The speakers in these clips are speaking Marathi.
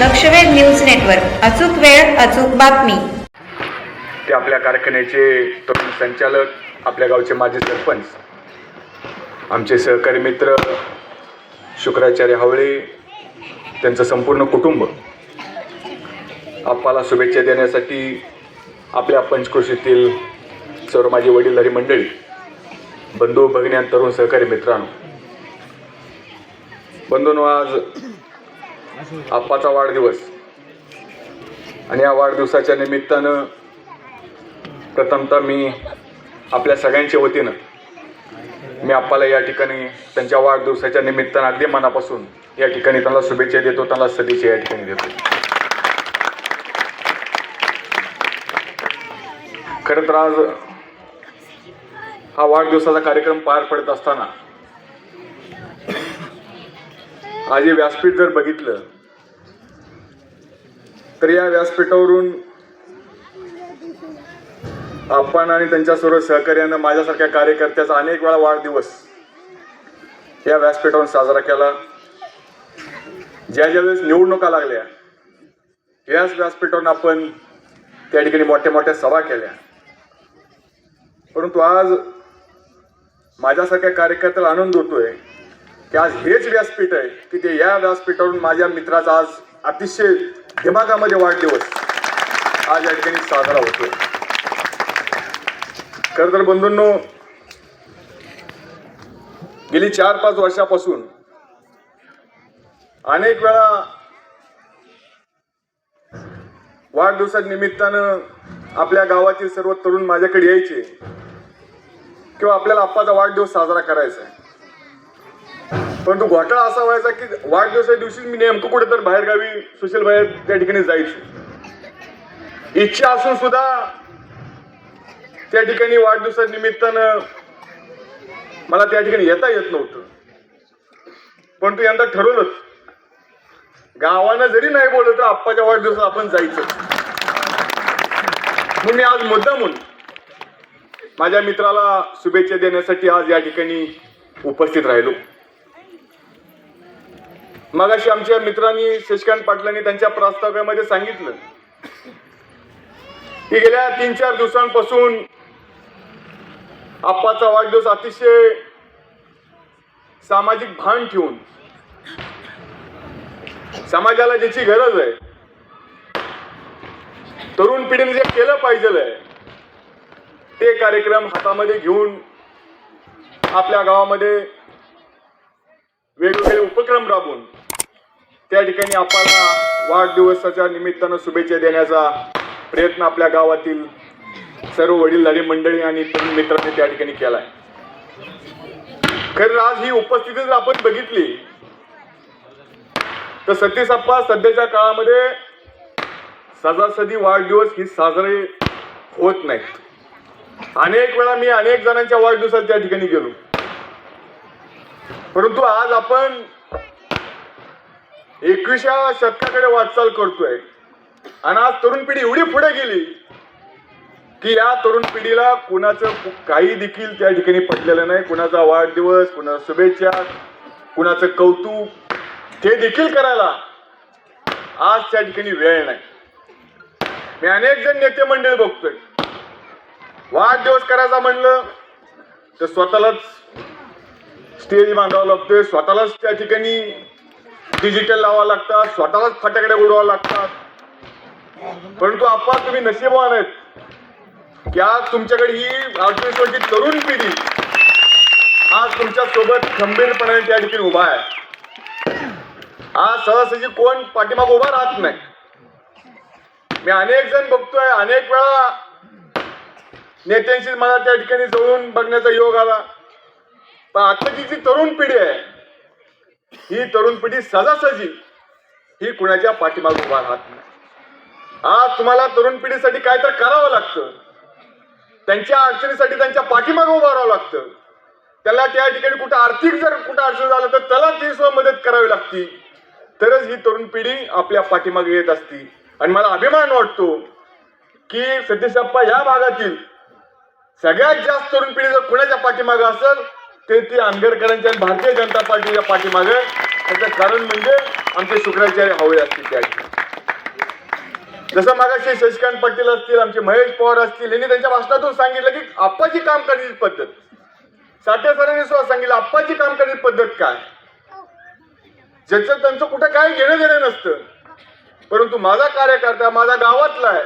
लक्षवेध न्यूज नेटवर्क. अचूक वेळ अचूक बातमी. ते आपल्या कारखान्याचे तरुण संचालक आपल्या गावचे माजी सरपंच आमचे सहकारी मित्र शुक्राचार्य हावळे त्यांचं संपूर्ण कुटुंब आप्पाला शुभेच्छा देण्यासाठी आपल्या पंचकृषीतील सर्व माझी वडीलधारी मंडळी बंधू भगिनी तरुण सहकारी मित्रांनो बंधूंनो आज आप्पाचा वाढदिवस. आणि या वाढदिवसाच्या निमित्तानं प्रथमतः मी आपल्या सगळ्यांच्या वतीनं मी आप्पाला या ठिकाणी त्यांच्या वाढदिवसाच्या निमित्तानं अगदी मनापासून या ठिकाणी त्यांना शुभेच्छा देतो त्यांना सदिच्छा या ठिकाणी देतो. खरं तर आज हा वाढदिवसाचा कार्यक्रम पार पडत असताना आज हे व्यासपीठ जर बघितलं तर या व्यासपीठावरून आपण आणि त्यांच्या सर्व सहकार्यानं माझ्यासारख्या कार्यकर्त्याचा अनेक वेळा वाढदिवस या व्यासपीठावरून साजरा केला. ज्या ज्या वेळेस निवडणुका लागल्या याच व्यासपीठावरून आपण त्या ठिकाणी मोठ्या मोठ्या सभा केल्या. परंतु आज माझ्यासारख्या कार्यकर्त्याला आनंद होतोय की आज हेच व्यासपीठ आहे की ते या व्यासपीठावरून माझ्या मित्राचा आज अतिशय दिमागामध्ये वाढदिवस आज या ठिकाणी साजरा होतोय. खरं तर बंधूंनो गेली चार पाच वर्षापासून अनेक वेळा वाढदिवसा निमित्तानं आपल्या गावातील सर्व तरुण माझ्याकडे यायचे किंवा आपल्याला आप्पाचा वाढदिवस साजरा करायचा आहे. परंतु घोटाळा असा व्हायचा की वाढदिवसा दिवशी मी नेमकं कुठे तर बाहेरगावी सुशील बाहेर त्या ठिकाणी जायचो. इच्छा असून सुद्धा त्या ठिकाणी वाढदिवसा निमित्तानं मला त्या ठिकाणी येता येत नव्हतं. पण तू यंदा ठरवलंच. गावानं जरी नाही बोललं तर आप्पाच्या वाढदिवसात आपण जायचं. म्हणून मी आज मुद्दा म्हणून माझ्या मित्राला शुभेच्छा देण्यासाठी आज या ठिकाणी उपस्थित राहिलो. मगाशी आमच्या मित्रांनी शशिकांत पाटलांनी त्यांच्या प्रस्ताव्यामध्ये सांगितलं की गेल्या तीन चार दिवसांपासून आप्पाचा वाढदिवस अतिशय सामाजिक भान ठेवून समाजाला ज्याची गरज आहे तरुण पिढीने जे केलं पाहिजे ते कार्यक्रम हातामध्ये घेऊन आपल्या गावामध्ये वेगवेगळे उपक्रम राबवून त्या ठिकाणी आपल्याला वाढदिवसाच्या निमित्तानं शुभेच्छा देण्याचा प्रयत्न आपल्या गावातील सर्व वडीलधारी मंडळी आणि तरुण मित्रांनी त्या ठिकाणी केलाय. खरं आज ही उपस्थिती जर आपण बघितली तर सतीसाप्पा सध्याच्या काळामध्ये सजासदी वाढदिवस ही साजरे होत नाहीत. अनेक वेळा मी अनेक जणांच्या वाढदिवसात त्या ठिकाणी गेलो. परंतु आज आपण एकविसाव्या शतकाकडे वाटचाल करतोय. आणि आज तरुण पिढी एवढी पुढे गेली की या तरुण पिढीला कुणाचं काही देखील त्या ठिकाणी पडलेलं नाही. कुणाचा वाढदिवस कुणाचा शुभेच्छा कुणाचं कौतुक ते देखील करायला आज त्या ठिकाणी वेळ नाही. मी अनेक जण नेते मंडळी बघतोय. वाढदिवस करायचा म्हणलं तर स्वतःलाच स्टेज बांधावं लागतोय. स्वतःलाच त्या ठिकाणी डिजिटल लावा लागतात स्वतःलाच फटाकडे उडवावं लागतात. परंतु आप्पा तुम्ही नशीबवान आहेत. की आज तुमच्याकडे ही अडतीस वर्षी तरुण पिढी आज तुमच्यासोबत खंबीरपणाने त्या ठिकाणी उभा आहे. आज सदासजी कोण पाठीमाग उभा राहत नाही. मी अनेक जण बघतोय अनेक वेळा नेत्यांशी मला त्या ठिकाणी जवळून बघण्याचा योग आला. पण आताची जी तरुण पिढी आहे ही तरुण पिढी सहजासहजी ही कुणाच्या पाठीमाग उभा राहत नाही. आज तुम्हाला तरुण पिढीसाठी काय तर करावं लागतं. त्यांच्या अडचणीसाठी त्यांच्या पाठीमाग उभं राहावं लागतं. त्याला त्या ठिकाणी कुठं आर्थिक जर कुठं अडचण झालं तर त्याला ती सुद्धा मदत करावी लागती. तरच ही तरुण पिढी आपल्या पाठीमागे येत असती. आणि मला अभिमान वाटतो की सतीशप्पा या भागातील सगळ्यात जास्त तरुण पिढी जर कुणाच्या पाठीमागं असेल ते ती आंबेडकरांच्या आणि भारतीय जनता पार्टीच्या पाठीमागे. त्याचं कारण म्हणजे आमचे शुक्राचार्य हवे असतील त्या जसं मागाशी शशिकांत पाटील असतील आमचे महेश पवार असतील यांनी त्यांच्या भाषणातून सांगितलं की आप्पाची काम करण्याची पद्धत. साठे सरांनी सुद्धा सांगितलं आप्पाची काम करण्याची पद्धत काय? ज्याचं त्यांचं कुठं काय घेणं देणं नसतं. परंतु माझा कार्यकर्ता माझा गावातला आहे.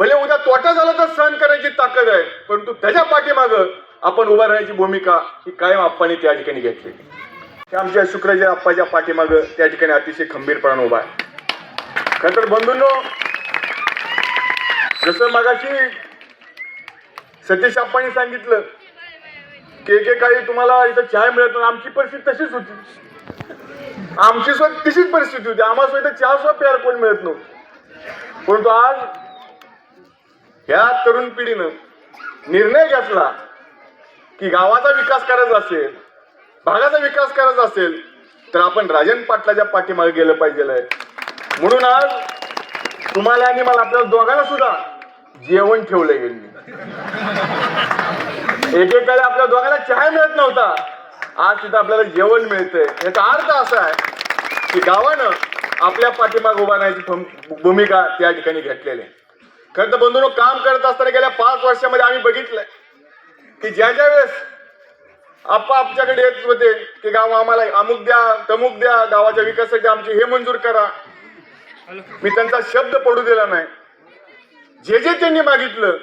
भले उद्या तोटा झाला तर सहन करायची ताकद आहे परंतु त्याच्या पाठीमागं आपण उभा राहण्याची भूमिका ही कायम आप्पाने त्या ठिकाणी घेतली. ते आमच्या शुक्राच्या आप्पाच्या पाठीमागं त्या ठिकाणी अतिशय खंबीरपणाने उभा आहे. खरं तर बंधूंनो जसं मगाशी सतीश आप्पांनी सांगितलं की एकेकाळी तुम्हाला इथं चहा मिळत नाही आमची परिस्थिती तशीच होती. आमची सुद्धा तशीच परिस्थिती होती. आम्हाला सुद्धा इथं चहा सुद्धा प्यार कोण मिळत नव्हतं. परंतु आज ह्या तरुण पिढीनं निर्णय घेतला की गावाचा विकास करायचा असेल भागाचा विकास करायचा असेल तर आपण राजन पाटलाच्या पाठीमागे गेलं पाहिजे म्हणून आज तुम्हाला आणि मला आपल्या दोघांना सुद्धा जेवण ठेवलं गेलं एकेकाळी आपल्या दोघांना चहा मिळत नव्हता. आज तिथं आपल्याला जेवण मिळतंय. याचा अर्थ असा आहे की गावानं आपल्या पाठीमाग उभा राहण्याची भूमिका त्या ठिकाणी घेतलेली आहे. खरं तर बंधून काम करत असताना गेल्या पाच वर्षामध्ये आम्ही बघितलंय. की ज्या ज्या वेळेस आप्पा आमच्याकडे येत होते की गाव आम्हाला अमुक द्या तमुक द्या गावाच्या विकासाचे आमचे हे मंजूर करा. मी त्यांचा शब्द पडू दिला नाही. जे जे त्यांनी मागितलं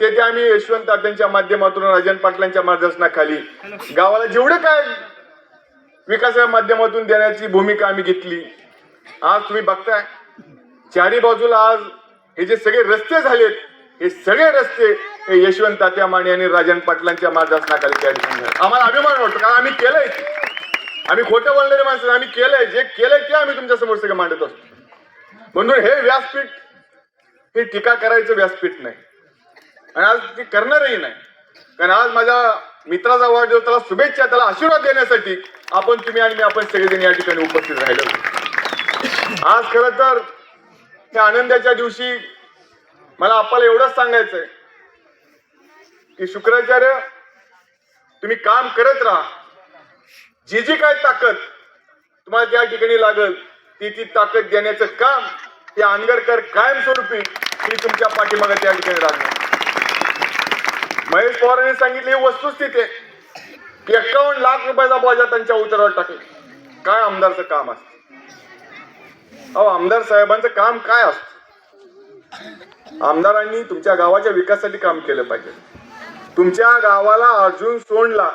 ते ते आम्ही यशवंत तात्यांच्या माध्यमातून राजन पाटलांच्या मार्गदर्शनाखाली गावाला जेवढं काय विकासाच्या माध्यमातून देण्याची भूमिका आम्ही घेतली आज तुम्ही बघताय. चारी बाजूला आज हे जे सगळे रस्ते झालेत हे सगळे रस्ते यशवंत तात्या माने आणि राजन पाटलांच्या मार्गदर्शनाखाली त्या ठिकाणी आम्हाला अभिमान वाटतो कारण आम्ही केलंय आम्ही खोटं बोलणारे माणसं आम्ही केलंय जे केलंय ते आम्ही तुमच्यासमोर सगळं मांडत असतो. म्हणून हे व्यासपीठ हे टीका करायचं व्यासपीठ नाही. आणि आज ती करणारही नाही. कारण आज माझ्या मित्राचा वाढदिवस त्याला शुभेच्छा त्याला आशीर्वाद देण्यासाठी आपण तुम्ही आणि मी आपण सगळेजण या ठिकाणी उपस्थित राहिलो. आज खरं तर त्या आनंदाच्या दिवशी मला आपल्याला एवढंच सांगायचंय की शुक्राचार्य तुम्ही काम करत राहा. जी जी काय ताकद तुम्हाला त्या ठिकाणी लागल ती ती ताकद देण्याचं काम ते आंगरकर कायमस्वरूपी ती तुमच्या पाठीमागे त्या ठिकाणी लागणार महेश पवारांनी सांगितली वस्तुस्थिती आहे. की एक्कावन्न लाख रुपयाचा बोजा त्यांच्या उतरावर टाकले काय आमदारचं काम असतं? अहो आमदार साहेबांचं काम काय असतं? आमदारांनी तुमच्या गावाच्या विकासासाठी काम केलं पाहिजे. तुमच्या गावाला अर्जुन सोंडला.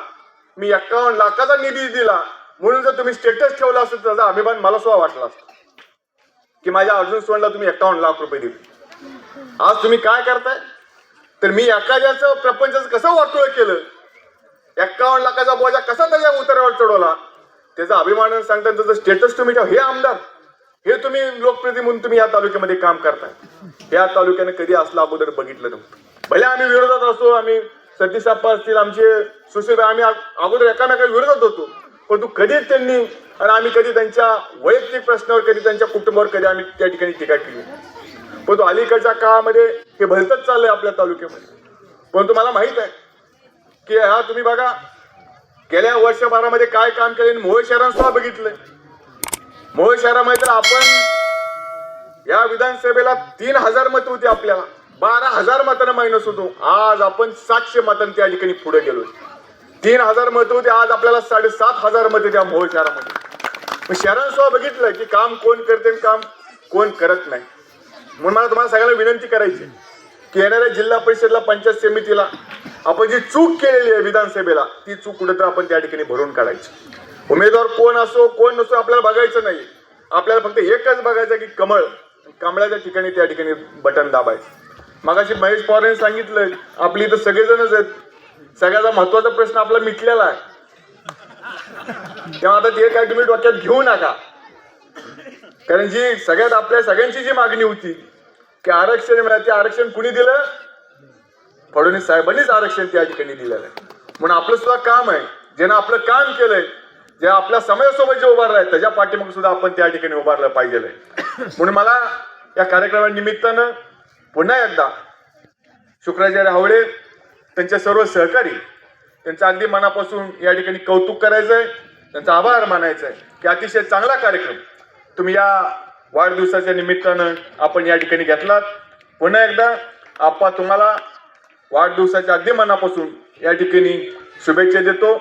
मी एक्कावन्न लाखाचा निधी दिला. म्हणून जर तुम्ही स्टेटस ठेवला असेल त्याचा अभिमान मला सुद्धा वाटला असतो. की माझ्या अर्जुन सोंडला तुम्ही एक्कावन्न लाख रुपये दिले. आज तुम्ही काय करताय? तर मी एखाद्याचं प्रपंचाचं कसं वाटोळ केलं? एक्कावन्न लाखाचा बोजा कसा त्याच्या उतारावर चढवला? त्याचा अभिमान सांगता त्याचं स्टेटस तुम्ही ठेवा. हे आमदार हे तुम्ही लोकप्रतिनिधी म्हणून तुम्ही या तालुक्यामध्ये काम करताय. या तालुक्याने कधी असलं अगोदर बघितलं नव्हतं भले आम्ही विरोधात असतो आम्ही सतीश आप्पा असतील आमचे सुशील आम्ही अगोदर एकामेका विरोधात होतो. परंतु कधीच त्यांनी आणि आम्ही कधी त्यांच्या वैयक्तिक प्रश्नावर कधी त्यांच्या कुटुंबावर कधी आम्ही त्या ठिकाणी टीका केली परंतु पण तो अलीकडच्या काळामध्ये हे भलतच चाललंय आपल्या तालुक्यामध्ये. पण तुम्हाला माहीत आहे की हा तुम्ही बघा गेल्या वर्षभरामध्ये काय काम केले आणि मोहोळ शहरात सुद्धा बघितलंय. मोहे शहरामध्ये तर आपण या विधानसभेला तीन हजार मत होती आपल्याला. बारा हजार मतांना मायनस होतो. आज आपण सातशे मतांनी त्या ठिकाणी पुढे गेलो तीन हजार मत होते आज आपल्याला साडेसात हजार मत त्या मोहोळ शहरामध्ये मग शहरात सुद्धा बघितलं की काम कोण करते आणि काम कोण करत नाही. म्हणून मला तुम्हाला सगळ्यांना विनंती करायची की येणाऱ्या जिल्हा परिषदला पंचायत समितीला आपण जी चूक केलेली आहे विधानसभेला ती चूक कुठेतरी आपण त्या ठिकाणी भरून काढायची. उमेदवार कोण असो कोण नसो आपल्याला बघायचं नाही आपल्याला फक्त एकच बघायचं की कमळ. कमळाच्या ठिकाणी त्या ठिकाणी बटन दाबायचं. मगाशी महेश पवार यांनी सांगितलं आपली इथं सगळेजणच आहेत. सगळ्याचा महत्त्वाचा प्रश्न आपला मिटलेला आहे. तेव्हा आता ते काय तुम्ही डोक्यात घेऊ नका. कारण जी सगळ्यात आपल्या सगळ्यांची जी मागणी होती की आरक्षण मिळालं ते आरक्षण कुणी दिलं? फडणवीस साहेबांनीच आरक्षण त्या ठिकाणी दिलेलं आहे. म्हणून आपलं सुद्धा काम आहे. ज्यानं आपलं काम केलंय जे आपल्या समयासोबत जे उभारलं आहे त्याच्या पाठीमागे सुद्धा आपण त्या ठिकाणी उभारलं पाहिजे म्हणून मला या कार्यक्रमानिमित्तानं पुन्हा एकदा शुक्राचार्य हावळे त्यांचे सर्व सहकारी त्यांचं अगदी मनापासून या ठिकाणी कौतुक करायचं आहे त्यांचा आभार मानायचा आहे की अतिशय चांगला कार्यक्रम तुम्ही या वाढदिवसाच्या निमित्तानं आपण या ठिकाणी घेतलात. पुन्हा एकदा आप्पा तुम्हाला वाढदिवसाच्या अगदी मनापासून या ठिकाणी शुभेच्छा देतो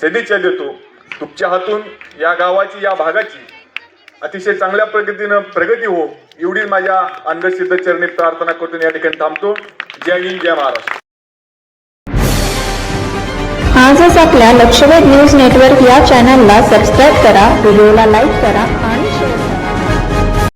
सदिच्छा देतो. तुमच्या हातून या गावाची या भागाची अतिशय चांगल्या पद्धतीनं प्रगती हो एवढी माझ्या अंधसिद्ध चरणी प्रार्थना करतो या ठिकाणी थांबतो. जय हिंद जय महाराष्ट्र. आजच आपल्या लक्षवेध न्यूज नेटवर्क या चॅनलला सबस्क्राईब करा व्हिडिओला लाईक करा.